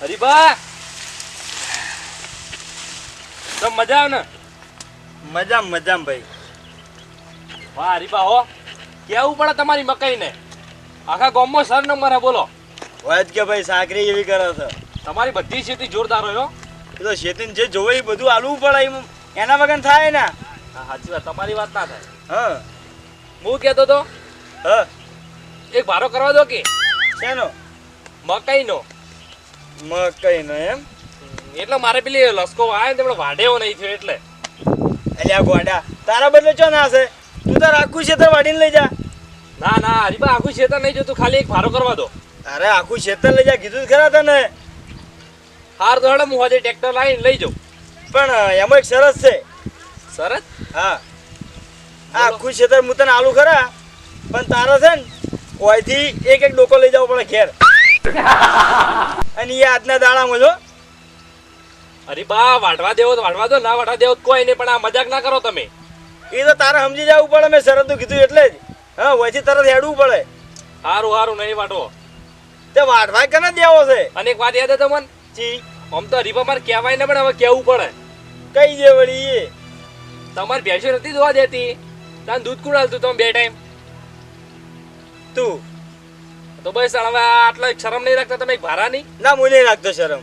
હરીબા તો મજા આવે ને મજા મજામ ભાઈ. વાહ હરીબા હો. કેવું પડે તમારી મકાઈને? આખા ગામમાં સર નંબર હે બોલો. હોય જ કે ભાઈ સાકરી એવી કરે છે. તમારી બધી ખેતી જોરદાર હોય હો. એ તો શેતીને જે જોવે એ બધું આલવું પડે એના વગર થાય ને. સાચી વાત તમારી વાત ના થાય. હા. હું કહેતો તો હા. એક ભારો કરવા દો કે? શેનો? મકાઈનો. મકઈ નો એમ? એટલે મારે પેલી લસકો આવે ને વાઢેવો નહીં થયો એટલે. અલ્યા ગોડા તારા બદલે ચો ના હશે? તું તાર આખું ખેતર વાડીને લઈ જા. ના ના હરીબા આખું ખેતર નહીં જોતું ખાલી એક ભારો કરવા દો. અરે આખું ખેતર લઈ જા કીધું જ ખરા તને. હાર તો હેડો હું આજે ટ્રેક્ટર લાવીને લઈ જાઉં. પણ એમાં એક સરસ છે. સરસ હા. આખું ખેતર હું તને આલુ ખરા પણ તારા છે ને કોઈથી એક એક ડોકો લઈ જવો પડે ઘેર. અને એ આજના દાડામાં જો. અરે બા વાટવા દેવો તો વાટવા દો ના વાટવા દેવો કોઈ નહીં પણ આ મજાક ના કરો તમે. એ તો તારે સમજી જવું પડે મેં શરતું કીધું એટલે જ. હા વચ્ચે તરત હેડવું પડે. સારું સારું નહીં વાટો તે વાઢવા કને દેવો છે? અને એક વાત યાદ હતો તમને? જી. આમ તો હરીબા મારે કહેવાય ને પણ હવે કહેવું પડે. કઈ દે વળી એ? તમારી ભેંસો નથી ધોવા દેતી? તાન દૂધ કુડાલતું તમે બે ટાઈમ? તું. તો બસ હવે આટલો શરમ નહીં રાખતા તમે એક ભારા નહીં ના હું નહીં રાખતો શરમ.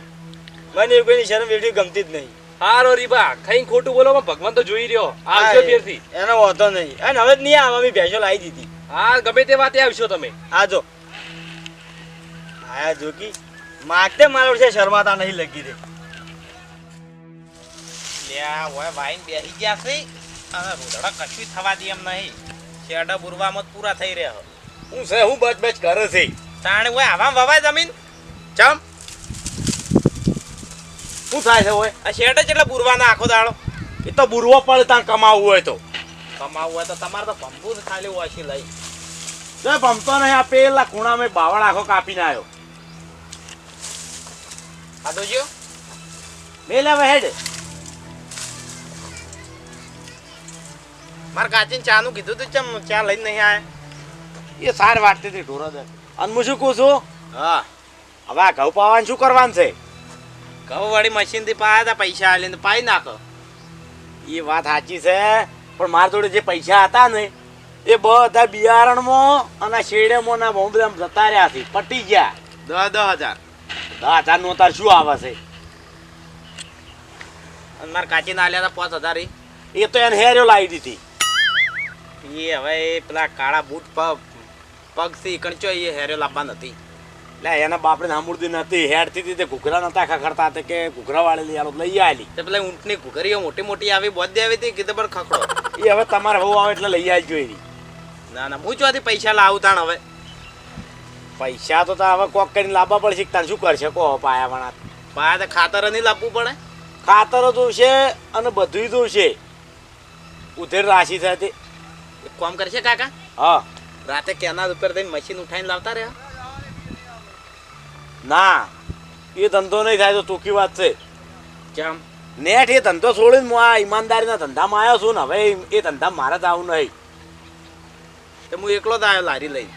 મને એવું કોઈની શરમ વેઠી ગમતી જ નહીં. હારો રીબા કઈ ખોટું બોલો ભગવાન તો જોઈ રહ્યો. આવજો હા, ફેરથી એનો વાંધો નહીં. અને હવે જ નહીં આવા મેં ભેંસો લાવી દીધી. હા ગમે તે વાતે આવશો તમે. આ જો. આયા જોકી માગતે મારા છે શરમાતા નહીં લગી રે લ્યા ઓય વાઈન બેહી ગયા છે. અને રોડડા કશું થવા દે એમ નહીં. શેડા બુરવામાં મત પૂરા થઈ રહ્યા હું છે હું બચ બચ કરે છે. તાણે ઓય આવા વવાય જમીન? ચમ. શું થાય છે ઓય? આ શેડ જ એટલે બુરવાના આખો દાડો. એ તો બુરવો પડે ત્યાં કમાવું હોય તો. કમાવું હોય તો તમારે તો પંપુ ખાલી ઓછી લઈ. તો ભમતો નહીં આ પેલા ખૂણા મેં બાવળ આખો કાપીને આવ્યો ખાધો જો. લે લે હવે હેડ. મારે કાચીને ચાનું કીધું તું ચમ ચા લઈને નહીં આયા? એ સાર વાટતી હતી ઢોરો દે અને હું શું કહું છું? હા. હવે આ ઘઉં પાવાનું શું કરવાનું છે? ઘઉં વાળી મશીનથી પાયા હતા પૈસા આલીને પાઈ નાખો. એ વાત સાચી છે પણ મારા જોડે જે પૈસા હતા ને એ બધા બિયારણમાં અને શેડેમાં ના બોમ્બે જતા રહ્યા છે પટી ગયા. દસ દસ હજાર. દસ હજારનું તાર શું આવે છે? અને મારે કાચીને આલ્યા હતા પાંચ હજાર એ તો એને હેર્યો લાવી દીધી. એ હવે પેલા કાળા બૂટ પગ પગથી કણચો એ હેરે લાવવા નથી. એટલે એના બાપડે સાંભળતી નથી. હેડતી હતી તે ઘૂઘરા નતા ખખડતા તે કે ઘૂઘરા વાળી લઈ આલો લઈ આલી તે પેલા ઊંટની ઘુઘરીઓ મોટી મોટી આવી બોધી આવી હતી કીધે પર ખખડો. એ હવે તમારે હોવું આવે એટલે લઈ આવી જોઈ ના ના હું ચોથી પૈસા લાવું તાણ હવે. પૈસા તો તાર હવે કોક કરીને લાવવા પડશે તાર શું કરશે? કહો પાયા વણા. પાયા તો ખાતર નહીં લાવવું પડે. ખાતરો જોશે અને બધું જોશે ઉધેર રાશિ થાય તે. એક કામ કરશે કાકા. હા. રાતે કેનાલ ઉપર દઈને મશીન ઉઠાઈને લાવતા રહ્યા? ના એ ધંધો નહીં થાય તો ટૂંકી વાત છે. કેમ? નેટ એ ધંધો છોડીને હું આ ઈમાનદારીના ધંધામાં આવ્યો છું ને હવે એ ધંધા મારે આવું નહીં. તો હું એકલો જ આવ્યો લારી લઈને.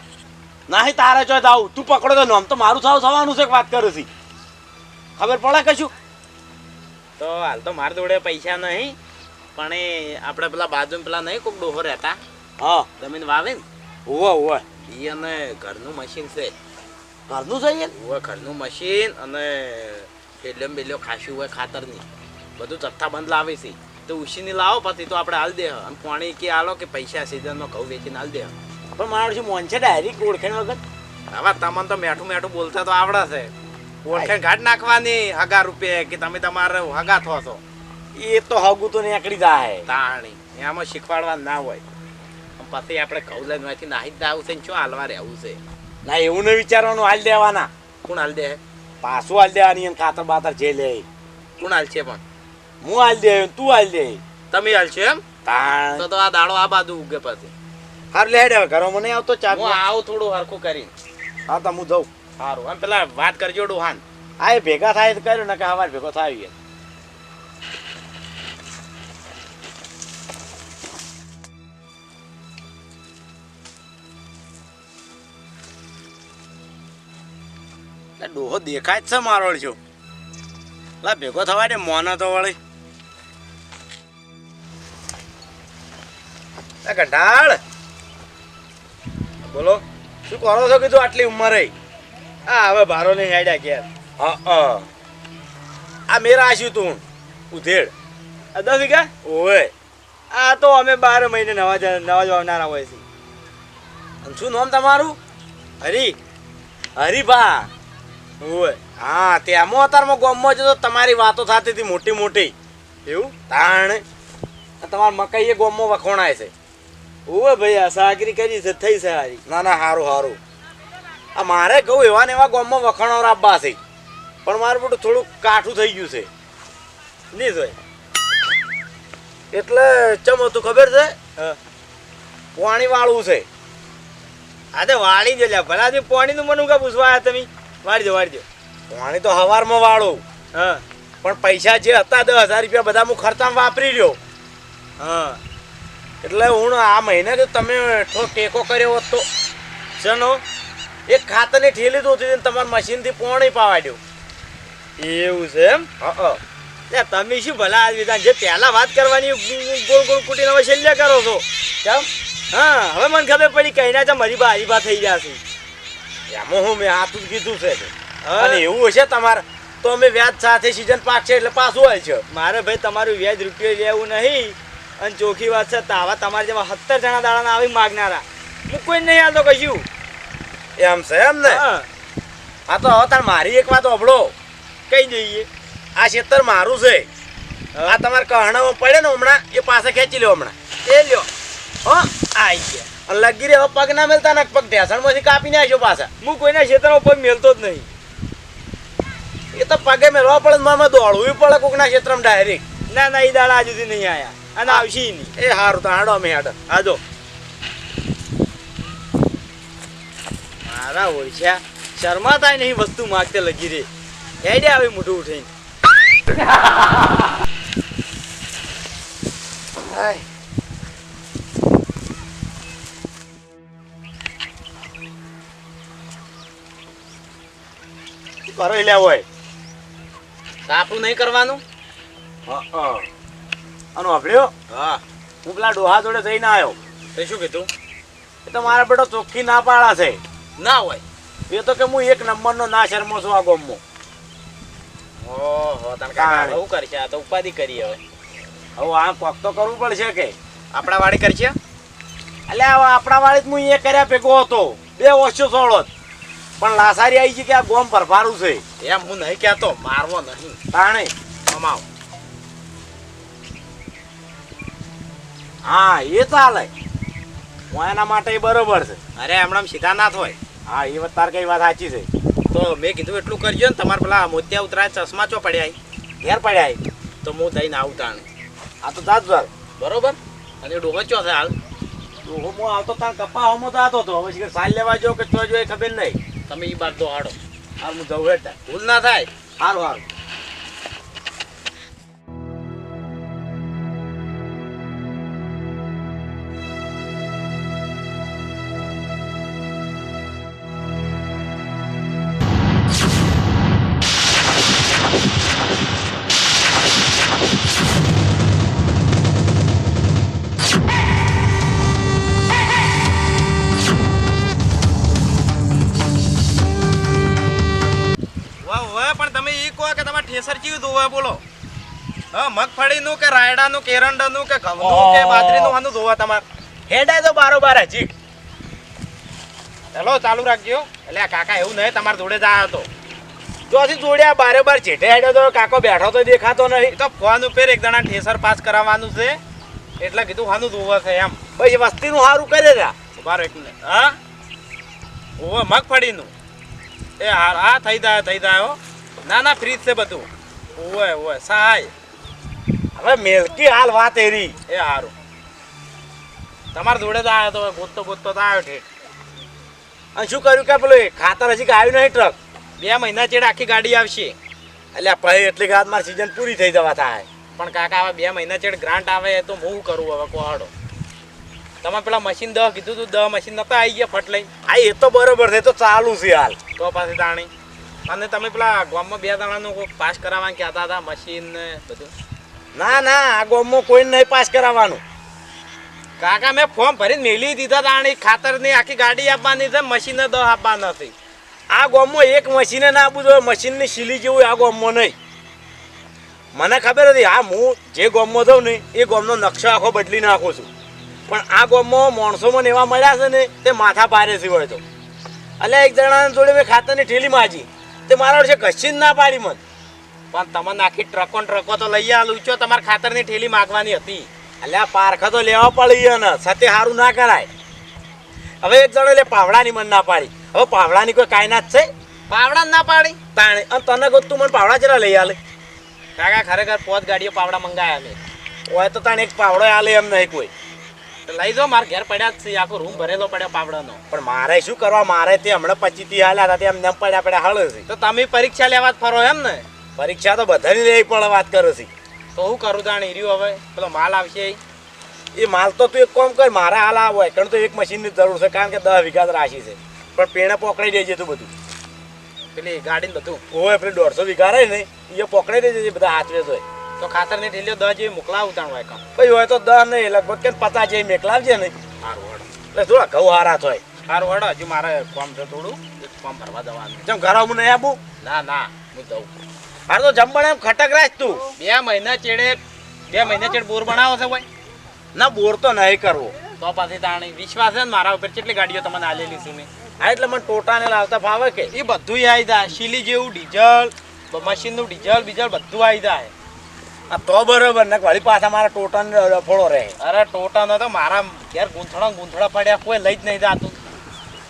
નહીં તારે જો આવું તું પકડો તો નામ તો મારું સાવ થવાનું છે વાત કરું છું. ખબર પડે કશું? તો હાલ તો મારા જોડે પૈસા નહીં પણ એ આપણે પેલા બાજુમાં પેલા નહીં કોઈક ડોહો રહેતા. હા. જમીન વાવે ને ઓવે ઓવે એ અને ઘરનું મશીન છે ઘરનું છે ઓવે ઘરનું મશીન અને પેલ્યો બેલ્યો ખાસું હોય ખાતરની બધું જથ્થાબંધ લાવે છે. તો ઉછીની લાવો પછી તો આપણે હાલ દે અને પાણી કે આલો કે પૈસા સીઝનનો ઘઉં વેચીને હાલ દે પણ મારું શું મોન છે ડાયરેક્ટ ઓળખેણ વગર? હવે તમને તો મેઠું મેઠું બોલતા તો આવડે છે. ઓળખેણ ગાઢ નાખવાની હગા રૂપિયા કે તમે તમારે હગા થો છો? એ તો હગું તો નીકળી જાય તાણી. એમાં શીખવાડવા ના હોય. પછી આપણે કહું લઈને અહીંથી નાહી જ આવું છે ને શું હાલવા રહેવું છે? ના એવું નહીં વિચારવાનું હાલ દેવાના. કોણ હાલ દે? પાછું હાલ દેવાની એમ ખાતર બાતર જે લે. કોણ હાલ છે પણ? હું હાલ દે તું હાલ દે. તમે હાલ છો એમ? તો તો આ દાડો આ બાજુ ઉગે પછી. હાર લે હેડે ઘરો મને આવતો ચા હું આવું થોડું હરખું કરીને. હા તો હું જઉં. સારું આમ પેલા વાત કરજો ડોહાન. આ એ ભેગા થાય તો કર્યું ને કે હવાર ભેગો થાય. એટલે ડોહો દેખાય જ છે મારો છો લા, ભેગો થવા દે મોનો તો વળી. કંટાળ બોલો, શું કરો છો કીધું આટલી ઉંમરે? આ હવે ભારો નહીં હેડ્યા ઘેર. હા આ મેરા આશ્યું તું, ઉધેડ. દસ વીઘા? ઓવે. આ તો અમે બાર મહિને નવા નવા જ હોય છે. શું નામ તમારું? હરી. હરીભા. હોય હા તેમાં અત્યારમાં ગામમાં જતો તમારી વાતો થતી હતી મોટી મોટી. એવું? તાણ? તમારા મકાઈ એ ગામમાં વખોણાય છે. ઓવે ભાઈ આ સાગરી કરી છે થઈ છે હારી. ના ના સારું સારું આ મારે કહું એવા ને એવા ગામમાં વખાણો રાબા છે. પણ મારું બધું થોડુંક કાઠું થઈ ગયું છે. નહીં જોય. એટલે ચમ હતું ખબર છે? પાણી વાળવું છે. આજે વાળી જ ભલા પાણીનું મનું કા પૂછવા આયા તમે? વાળી દો વાળી દો પાણી તો હવારમાં વાળું. હા. પણ પૈસા જે હતા દસ હજાર રૂપિયા બધા હું ખર્ચામાં વાપરી રહ્યો. હા. એટલે હું આ મહિને તો તમે એટલો ટેકો કર્યો હોત તો. ચનો એક ખાતરની ઠેલી તો હતી તમારા મશીનથી પોણી પાવાડ્યો. એવું છે એમ? હા તમે શું ભલા આ વિધાન જે પહેલાં વાત કરવાની ગોળ ગોળ કુટીને હવે છેલ્લે કરો છો. કેમ? હા હવે મને ખબર પડી કહીને ના મારી બા થઈ જશે એમાં હું મેં હાથું જ કીધું છે. અને એવું હશે તમારે તો અમે વ્યાજ સાથે સીઝન પાક છે એટલે પાછું હોય છે. મારે ભાઈ તમારું વ્યાજ રૂપિયો લેવું નહીં. અને ચોખ્ખી વાત છે તાવા તમારે જેવા સત્તર જણા દાડાના આવી માગનારા. હું કોઈ નહીં આવતો કશું. એમ છે એમ ને? હા. તો હવે તાર મારી એક વાત અભળો કઈ દઈએ. આ ક્ષેત્ર મારું છે. આ તમારે કહણામાં પડે ને હમણાં? એ પાસે ખેંચી લ્યો હમણાં. એ લ્યો. હા આવી ગયા. લગી રે હવે પગ ના મેલતા ને પગ ઢેસણમાંથી કાપીને નાખ્યો પાછા. હું કોઈના ક્ષેત્રમાં પગ મેલતો જ નહીં. એ તો પગે મેળવા પડે મારે દોડવું પડે કોકના ક્ષેત્રમાં ડાયરેક્ટ ના ના એ દાડા આજુ સુધી નહીં આયા. અને આવશે નહીં. એ સારું તો હાડો અમે હાડો. આજો મારા ઓળખ્યા. શર્માતા નહીં વસ્તુ માગતે લગી રે હેડે આવે મોઢું ઉઠીને શું કરો લે હોય આપણું નહીં કરવાનું? હા વાપર્યો? હા. હું પેલા ડોહા જોડે જઈને આવ્યો તે શું કીધું? એ તો મારા બેટો ચોખ્ખી ના પાડા છે. ના હોય. એ તો કે હું એક નંબરનો ના શર્મો છું આ ગામમાં. ઓહો તને. કાકા બહુ કરશે. આ તો ઉપાધિ કરી હવે. હવે આ કોક તો કરવું પડશે કે. આપણા વાડી કરશે? એટલે આપણા વાળી જ હું એ કર્યા ભેગો હતો. બે વર્ષો સોળો પણ લાસારી આવી છે કે આ ગોમ પરફારું છે? એમ હું નહીં કહેતો મારવો નહીં. તાણે? કમાવ. હા એ ચાલે હું એના માટે બરોબર છે. અરે હમણાં સીધા હોય. હા એ વાત તાર કઈ વાત સાચી છે. તો મેં કીધું એટલું કરજો ને તમારે પેલા મોતિયા ઉતરાય ચશ્મા ચો પડ્યા? ઘેર પડ્યા. તો હું થઈને આવું તાણે. આ તો તાજ વાર બરોબર? અને ડોહો ચો છે હાલ? ડોહો હું આવતો તાર કપા હોમો તો આવતો હતો. હવે સાલ લેવા જો કે ચો જો એ ખબર નહીં. તમે એ બાદ દો હાડો. હાલ હું જવું હેઠા. ભૂલ ના થાય. સારું સારું મગફળીનું કે રાયડાનું કે એરંડાનું કે ઘઉંનું કે બાજરીનું આનું જોવા તમારે. હેડાય તો બારોબાર હજી ચલો ચાલુ રાખજો. એટલે કાકા એવું નહીં તમારા જોડે જ આવ્યો હતો તો હજી જોડ્યા બારે બાર ચેઠે હેડ્યો તો કાકો બેઠો તો દેખાતો નહીં. તો ફોન ઉપર એક જણા ઠેસર પાસ કરાવવાનું છે. એટલે કીધું હાનું જોવા છે એમ. પછી વસ્તીનું સારું કરે રહ્યા બારો એક મિનિટ. હા? ઓવે મગફળીનું. એ હાર હા થઈ જાય થઈ જાય હો. ના ના ફ્રીજ છે બધું. ઓવે ઓવે સહાય. હવે મેલકી હાલ વાત એરી. એ સારું તમારા જોડે જ આવ્યો તો ગોતતો ગોતતો તો આવ્યો ઠેઠ. અને શું કર્યું કે પેલું ખાતર હજી આવ્યું નહીં ટ્રક બે મહિના ચેડ આખી ગાડી આવશે. એટલે પછી એટલી ગાત મારી સીઝન પૂરી થઈ જવા થાય. પણ કાકા હવે બે મહિના ચેડ ગ્રાન્ટ આવે તો હું કરું હવે કોહાડો? તમે પેલા મશીન દહ કીધું તું દહ મશીન નતા આવી ગયા ફટ લઈ આ એ તો બરોબર છે તો ચાલુ છે હાલ. તો પાછી તાણી. અને તમે પેલા ગામમાં બે દાણાનું પાસ કરાવવાનું કહેતા હતા મશીન ને બધું? ના ના, આ ગામમાં કોઈને નહીં પાસ કરાવવાનું. કાકા, મેં ફોર્મ ભરીને મેલી દીધા હતા અને ખાતરની આખી ગાડી આપવાની છે મશીન દસ આપવા હતી આ ગામમાં એક મશીને ના આપવું જોઈએ મશીનની સીલી જેવું આ ગામમાં નહીં. મને ખબર હતી, હા, હું જે ગામમાં જાઉં ને, એ ગામનો નકશો આખો બદલી નાખું છું. પણ આ ગામમાં માણસો મને એવા મળ્યા છે ને, તે માથા પારે સિવાય તો. એટલે એક જણાને જોડે મેં ખાતરની ઠેલી માજી. તે મારા છે કશી જ ના પાડી મન. પણ તમને આખી ટ્રકો ટ્રકો તો લઈ આલું. છો તમારે ખાતરની ઠેલી માગવાની હતી. એટલે આ પારખા તો લેવા પડી ને સાથે સારું ના કરાય. હવે એક જણો એટલે પાવડાની મન ના પાડી. હવે પાવડાની કોઈ કાયનાત છે. પાવડા ના પાડી? તાણે. અને તને કહું તું મને પાવડા જરા લઈ આલે? કાકા ખરેખર પોત ગાડીઓ પાવડા મંગાયા મેં હોય તો તાણે એક પાવડો આલે એમ નહીં કોઈ. લઈ જાઓ મારા ઘેર પડ્યા જ છે. આખો રૂમ ભરેલો પડ્યો પાવડાનો. પણ મારે શું કરવા? મારે તે હમણાં પચી થી હાલ્યા હતા તે એમ નેમ પડ્યા પડ્યા હળે છે. તો તમે પરીક્ષા લેવા જ ફરો એમ ને? પરીક્ષા તો બધાની રહી પણ વાત કરું છું. તો હું કરું તાણ રહ્યું હવે? પેલો માલ આવશે. એ? માલ તો તું એક કામ કર મારે હાલ આવો. હોય કારણ તો એક મશીનની જરૂર છે કારણ કે દસ વીઘા રાશી છે. પણ પેણે પકડાઈ દેજે તું બધું. પેલી ગાડી બધું? હોય પેલી દોઢસો વીઘા રહે ને એ પકડાઈ દેજે બધા હાથવે હોય તો ખાતર ખાતરની ઠેલીઓ દસ જેવી મોકલા ઉતાણ હોય કામ. ભાઈ હોય તો દસ નહીં લગભગ કે પચાસ જેવી મેકલાવજે ને. સારું હડો એટલે થોડા ઘઉં હારા થાય. સારું હડો હજુ મારે ફોર્મ છે થોડું. કોમ ફોર્મ ભરવા જવાનું જેમ ઘર હું નહીં આપું? ના ના હું દઉં હાર તો જમણ એમ ખટક રાખ તું. બે મહિના ચેડે બે મહિના ચેડ બોર બનાવો છે ભાઈ. ના બોર તો નહીં કરવો. તો પાછી તાણી વિશ્વાસ છે ને મારા ઉપર કેટલી ગાડીઓ તમને આલેલી છે મેં. હા એટલે મને ટોટાને લાવતા ફાવે કે? એ બધું આવી જાય. શીલી જેવું ડીઝલ મશીનનું ડીઝલ બીઝલ બધું આવી જાય. આ તો બરોબર ને વળી પાછા મારા ટોટાને રફોડો રહે. અરે ટોટાનો તો મારા ઘેર ગૂંથણા ગૂંથણા પડ્યા કોઈ લઈ જ નહીં જાતું.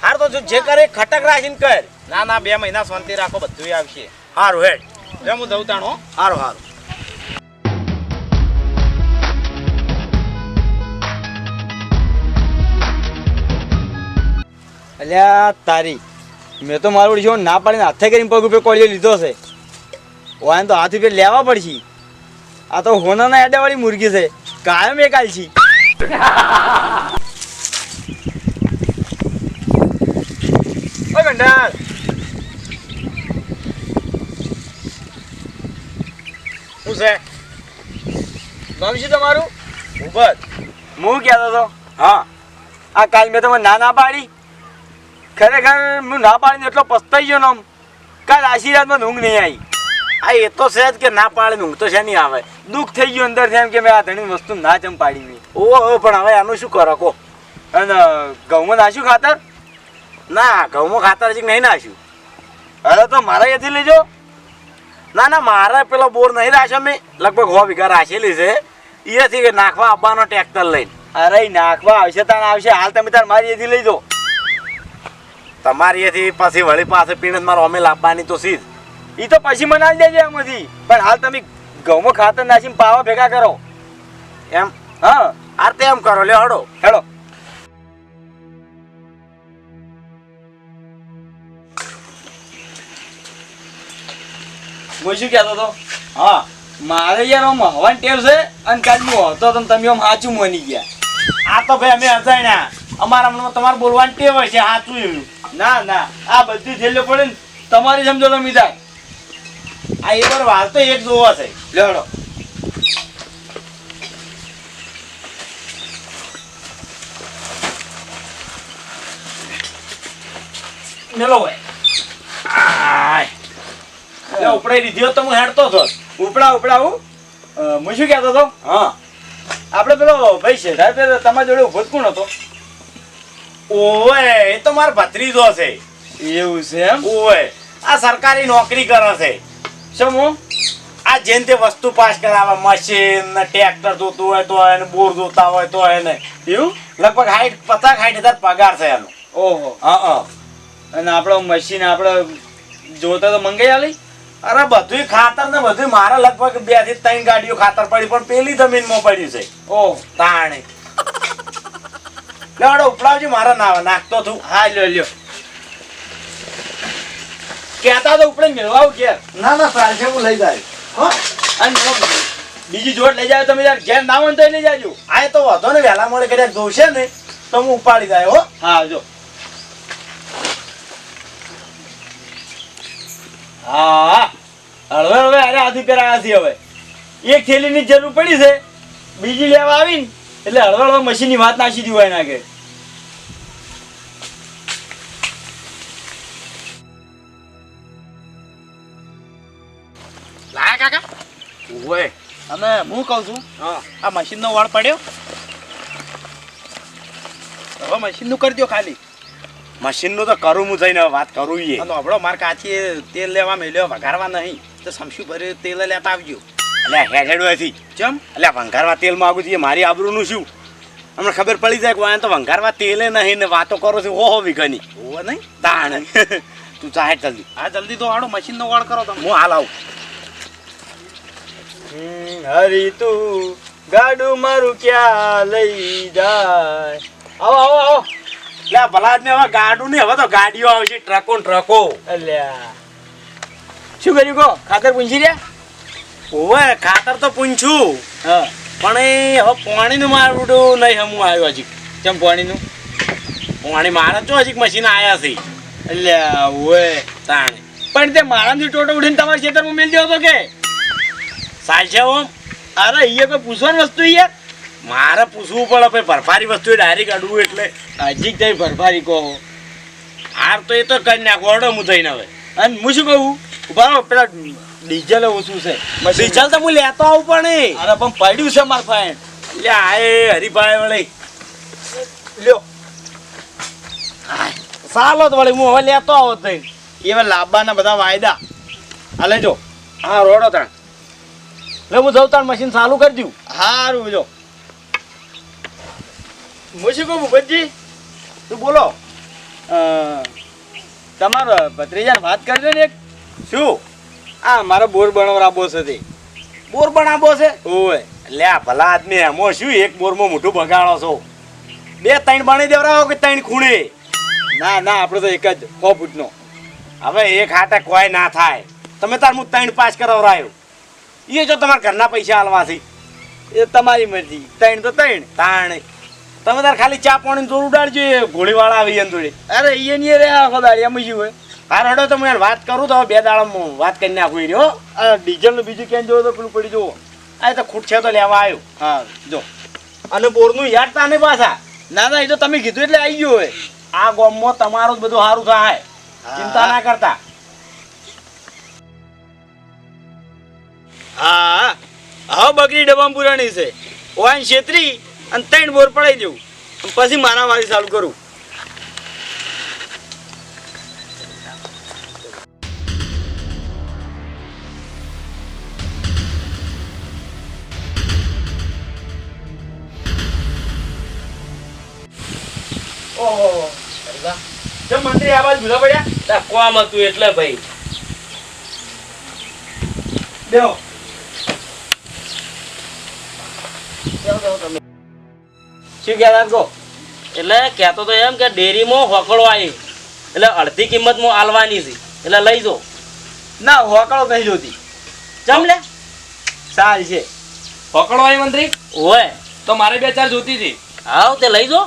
હાર તો જો જે કરે ખટક રાખીને કર. ના ના બે મહિના શાંતિ રાખો બધું આવશે. હારું હેડ. હું દઉં તાણો હારું હારું. અલ્યા તારી. મેં તો મારું જો ના પાડીને હાથે કરીને પગ ઉપર કોળીઓ લીધો છે. વાયન તો હાથ ઉપર લેવા પડશે. આ તો હોનાના એડાવાળી મુરગી છે. કાયમ એક આલછી ઓય કંડાળ શું છે? નામ શું તમારું ભૂપત હું કહેતો હતો, હા, આ કાલ મેં તમે ના ના પાડી. ખરેખર હું ના પાડીને એટલો પસ્તાઈ ગયો આમ. કાલ આશીર્વાદમાં ઊંઘ નહીં આવી. આ એ તો છે જ કે ના પાડે ઊંઘ તો છે નહીં આવે? દુઃખ થઈ ગયું અંદર એમ કે મેં આ ધણી વસ્તુ ના જમ પાડી મેં. ઓ પણ હવે આનું શું કરો કો અને ઘઉંમાં નાખ્યું ખાતર? ના, ઘઉંમાં ખાતર હજી નહીં નાખ્યું. અરે તો મારા અહીંયાથી લેજો. ના ના મારે પેલો બોર નહીં રાખ્યો મેં લગભગ હો વીઘા રાખેલી છે. એથી નાખવા આવવાનો ટ્રેક્ટર લઈને. અરે નાખવા આવશે તાણ આવશે. હાલ તમે તાર મારી એથી લઈ જાઓ. તમારી એથી પછી વળી પાસે પીણ મારો અમે લાવવાની તો સીધ. એ તો પછી મનાવી દેજે એમાંથી પણ હાલ તમે ઘઉંમાં ખાતર નાખીને પાવા ભેગા કરો. એમ? હા. આ તે એમ કરો લે હડો. હેડો. હું શું કહેતો હતો? હા મારે યાર આમ હવાની ટેવ છે અને કાલ હું હતો તમે તમે આમ સાચું માની ગયા. આ તો ભાઈ અમે અજાણ્યા. અમારા મનમાં તમારે બોલવાની ટેવ હોય છે સાચું એવું. ના ના આ બધી થેલીઓ પડે ને તમારી સમજો તો મીઠાઈ. આ એ બર વાત તો એક જોવા છે. લેડો મેલો હોય આય. ઉપડાઈ દીધી તો હું હેડતો હતો. ઉપડા ઉપડા હું શું કહેતો હતો? હા. આપણે પેલો ભાઈ છે સાહેબ તમારા જોડે ઊભો કોણ હતો? ઓવે એ તો મારો ભત્રીજો છે. એવું છે એમ? ઓવે આ સરકારી નોકરી કરે છે. શું હું? આ જેમ તે વસ્તુ પાસ કરાવે મશીન ને ટ્રેક્ટર જોતું હોય તો એને બોર જોતા હોય તો એને. એવું? લગભગ હાઈટ પચાસ હાઈટ હજાર પગાર છે એનો. ઓહો. હા હા. અને આપણો મશીન આપણે જોતા તો મંગાઈ આલી? અરે બધું ખાતર ને બધું મારા લગભગ બેથી ત્રણ ગાડીઓ ખાતર પડી પણ પેલી જમીનમાં પડી છે. ઓ. તાણે. લેવાડો ઉપડાવજી મારા ના નાખતો તું હા લ્યો લ્યો. કેતા તો ઉપડે મેળવા ઘેર. ના ના ચાલશે હું લઈ જાય. હો. અને બીજી જોડ લઈ જાય તમે યાર. ઘેર ના હોય તો લઈ જાજો. આ તો વધો ને વહેલા મોડે કદાચ જોશે ને તો હું ઉપાડી જાય હો. હા જો. હા હળવે હળવે અરે આથી કરાયા છે હવે. એક થેલીની જરૂર પડી છે. બીજી લેવા આવીને એટલે હળવે હળવે મશીનની વાત નાખી દીધું એના કે લાયા કાકા? ઓય. અને હું કહું છું? હા. આ મશીનનો વાળ પડ્યો? હવે મશીનનું કરી દો ખાલી. મશીનનું તો કરું હું જઈને વાત કરું એ. હબળો માર કાચીએ તેલ લેવા મેલ્યો વઘારવા નહીં. તો સમશું ભરે તેલ લેતા આવજો. એટલે હેડેડવાથી ચમ? એટલે વંઘારવા તેલ માગું છું એ મારી આબરૂનું શું? હમણાં ખબર પડી જાય કે વાંહે તો વંઘારવા તેલે નહીં ને વાતો કરો છો ઓહો વિઘની. ઓહો નહીં? તાણ. તું ચાહે જલ્દી. આ જલ્દી તો હાડો મશીનનો વાળ કરો તમે. હું હાલ આવું. હરી તું ગાડું મારું ક્યાં લઈ જાય? આવો આવો આવો. એટલે ભલા ને હવે ગાડું ને હવે તો ગાડીઓ આવશે ટ્રકો ને ટ્રકો. અલ્યા. શું કર્યું કહો? ખાતર પૂંછી રહ્યા? ઓવે ખાતર તો પૂછ્યું હા. પણ એ હવે પાણીનું મારું નહીં હમું આવ્યો હજી. ચમ પાણીનું? પાણી મારે તો હજી મશીન આવ્યા છે. એટલે ઓવે. તાણે. પણ તે મારાથી ટોટો ઉડીને તમારા ખેતરમાં મેલ દેવો તો કે? સાચે ઓમ. અરે અહીંયા કોઈ પૂછવાની વસ્તુ યાર? મારે પૂછવું પડે ભાઈ ભરફારી વસ્તુ ડાયરેક્ટ અડવું એટલે હજી જઈ ભરફારી કહો. હાર તો એ તો કરી નાખો ઓર્ડર હું થઈને હવે. અને હું શું કહું? ઊભા પેલા ડીઝલ ઓછું છે? ડીઝલ તો હું લેતો આવું પણ અરે પણ પડ્યું છે માર ફાઈન એટલે આ એ હરિભાઈ વળી. લ્યો. સાલો તો વળી હું હવે લેતો આવો તઈ એવા લાંબાના બધા વાયદા. આ લેજો. હા રોડો ત્રણ લે હું જઉં તાણ મશીન ચાલુ કરી દઉં. હારું જો. કહું ભૂપતજી? તું બોલો. તમારો ભત્રીજાને વાત કરજો ને એક. શું? આ મારો બોર બનાવરાબો છે તે. બોર બનાવો છે? ઓય. લે આ ભલા આદમી એમાં શું એક બોરમાં મોઢું બગાડો છો? બે ત્રણ બાણી દેવરાવો કે ત્રણ ખૂણે? ના ના આપણે તો એક જ સો ફૂટનો. હવે એક હાથે કોઈ ના થાય. તમે તાર હું ત્રણ પાસ કરાવરાયો. એ જો તમારા ઘરના પૈસા હાલવાથી એ તમારી મરજી. ત્રણ તો ત્રણ. તાણ તમે તાર ખાલી ચા પાણી જોર ઉડાડજો એ ઘોડીવાળા આવી એમ જોડે. અરે એ નહીં રે આખો દાડિયામાં શું હોય. હાર હડો તો હું વાત કરું તો બે દાડામાં વાત કરી નાખું રહ્યો આ ડીઝલનું બીજું ક્યાં જોવો તો પેલું પડી જુઓ. આ તો ખૂટ છે તો લેવા આવ્યો. હા જો. અને બોરનું યાદ તાને પાછા? ના ના એ તો તમે કીધું એટલે આવી ગયો હોય આ ગામમાં તમારું જ બધું સારું થાય. ચિંતા ના કરતા. હા હા. બકરી ડબામ પુરાણી છે. ઓન છેતરી. અને ત્રણ બોર પડાઈ દઉં. પછી મારા મારી ચાલુ કરું. ઓહો મંત્રી આ બાજુ ભૂલા પડ્યા? કોમ હતું એટલે ભાઈ. બેહો. શું કહેતા કહો? એટલે કહેતો તો એમ કે ડેરીમાં હોકળો આવી. એટલે અડધી કિંમતમાં આલવાની છે. એટલે લઈ જો. ના હોકળો નહીં જોતી ચમ લે? સાલ છે. આવી મંત્રી? હોય તો મારે બે ચાર જોતી હતી. આવ તે લઈ જો.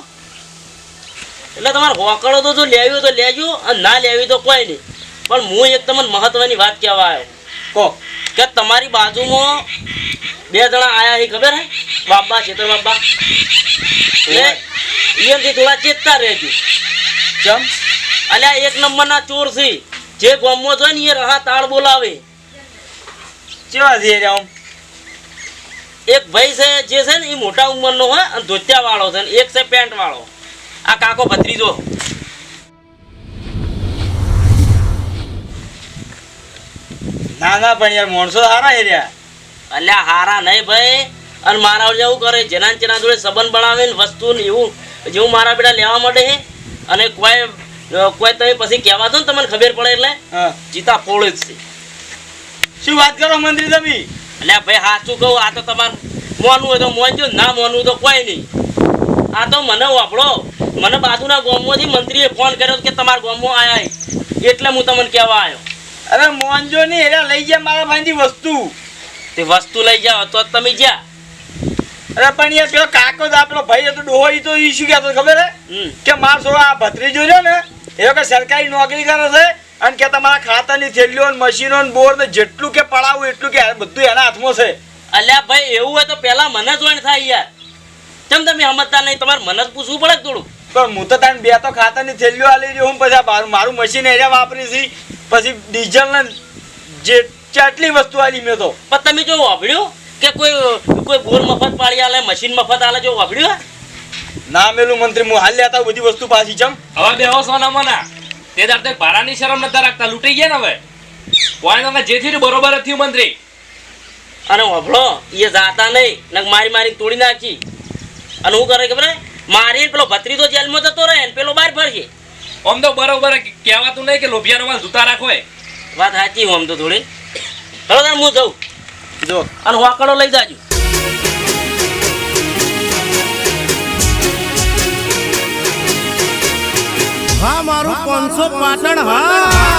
એટલે તમારે હોકળો તો જો લેવી તો લેજો અને ના લેવી તો કોઈ નહીં. પણ હું એક તમને મહત્વની વાત કહેવા આવ્યો. કહો કે તમારી બાજુમાં બે જણા આયા છે ખબર હે? બાબા છેતર બાબા. એ એમથી થોડા ચેતતા રહેજો. ચમ? અલ્યા એક નંબરના ચોર છે. જે ગોમો છે ને એ રહા તાળ બોલાવે. કેવા છે આમ? એક ભાઈ છે જે છે ને એ મોટા ઉંમરનો હોય અને ધોતિયા વાળો છે ને એક છે પેન્ટ વાળો આ કાકો ભત્રીજો. ના ના પણ યાર માણસો સારા હેર્યા અલ્યા હારા નહીં ભાઈ. અને મારા વડે એવું કરે જેના જેના જોડે સંબંધ બનાવે ને વસ્તુ ને એવું જેવું મારા બેટા લેવા માટે છે. અને કોઈ કોઈ તમે પછી કહેવા દો ને તમને ખબર પડે એટલે હા. જીતા ફોડ જ છે. શું વાત કરો મંત્રી તમે અલ્યા ભાઈ સાચું કહું આ તો તમારું મોનવું હોય તો મોનજો ના મોનવું તો કોઈ નહીં. આ તો મને વાપરો મને બાજુના ગામમાંથી મંત્રીએ ફોન કર્યો કે તમારા ગામમાં આવ્યા એટલે હું તમને કહેવા આવ્યો. અરે મોંજો ની એરા લઈ ગયા મારા ભાઈની વસ્તુ. તે વસ્તુ લઈ જાઓ તો તમે જ્યાં. અરે પણ યાર પેલો કાકો જ આપણો ભાઈ હતો ડોહો ઈ તો ઈ શું કહેતો ખબર હે? કે માર છોડો આ ભત્રીજો રહ્યો ને એ કે સરકારી નોકરી કરે છે અને કે તમારા ખાતાની થેલીઓ ને મશીનો ને બોર ને જેટલું કે પડાવું એટલું કે બધું એના હાથમાં છે. અલ્યા ભાઈ એવું હોય તો પહેલા મને જોઈન થાય યાર. કેમ તમે સમજતા નહીં? તમારે મને જ પૂછવું પડે થોડું? પણ હું તો તાન બે તો ખાતાની થેલીઓ આલી રહ્યો હું પછી આ મારું મારું મશીન એરિયા વાપરી છી પછી ડીઝલ ને જે ચાટલી વસ્તુ આલી મેં તો. પણ તમે જો વાપર્યું? કે કોઈ કોઈ બોર મફત પાડી આલે મશીન મફત આલે જો વાપર્યું ના મેલું મંત્રી હું હાલ લેતા બધી વસ્તુ પાછી જમ હવે બેહો સોના મના તે દાર તે ભારાની શરમ નતા રાખતા લૂંટી ગયા ને હવે. કોઈ તમે જે થયું ને બરોબર થયું મંત્રી. અને વાપરો એ જાતા નહીં ને મારી મારી તોડી નાખી. અને હું કરે ખબર હે? મારી પેલો ભત્રીજો જેલમાં જતો રહે ને પેલો બહાર ફરશે. આમ તો બરોબર કહેવાતું નહીં કે લોભિયાનો માલ જૂતા રાખો વાત સાચી હું આમ તો થોડી. ચલો તાર હું જઉં? જો. અને વાકડો લઈ જાજો. હા મારું પાંચસો પાટણ હા.